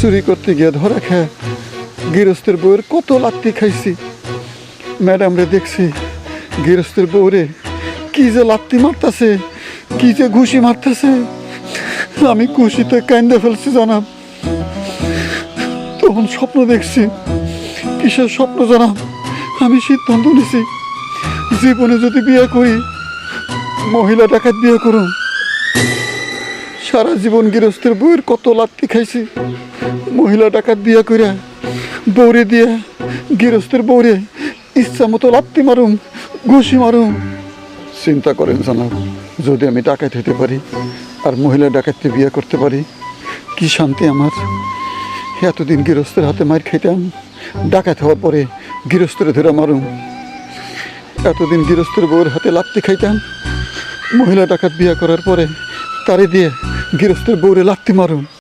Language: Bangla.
চুরি করতে গিয়ে ধরা খেয়ে গৃহস্থের বউয়ের কত লাত্তি খাইছি। ম্যাডাম রে দেখছি গৃহস্থের বউরে কি যে লাত্তি মারতেছে, কি যে ঘুষি মারতেছে। আমি খুশিতে কান্দে ফেলছি জানাব। তখন স্বপ্ন দেখছি, কিসের স্বপ্ন জানাব? আমি সিদ্ধান্ত নিছি, জীবনে যদি বিয়ে করি মহিলা ডাকাত বিয়ে করুন। সারা জীবন গৃহস্থের বউয়ের কত লাত্তি খাইছি। মহিলা ডাকাত বিয়ে করে বৌরে দিয়া গৃহস্থের বৌরে ইচ্ছা মতো লাত্তি মারুম, ঘুষি মারুম। চিন্তা করেন জানাব, যদি আমি ডাকাত হতে পারি আর মহিলা ডাকাতকে বিয়ে করতে পারি, কি শান্তি আমার? এতদিন গৃহস্থের হাতে মার খাইতাম, ডাকাত হওয়ার পরে গৃহস্থের ধরে মারুম। এতদিন গৃহস্থের বউয়ের হাতে লাত্তি খাইতাম, মহিলা ডাকাত বিয়ে করার পরে তারে দিয়ে গৃহস্থের বউরে লাত্তি মারুম।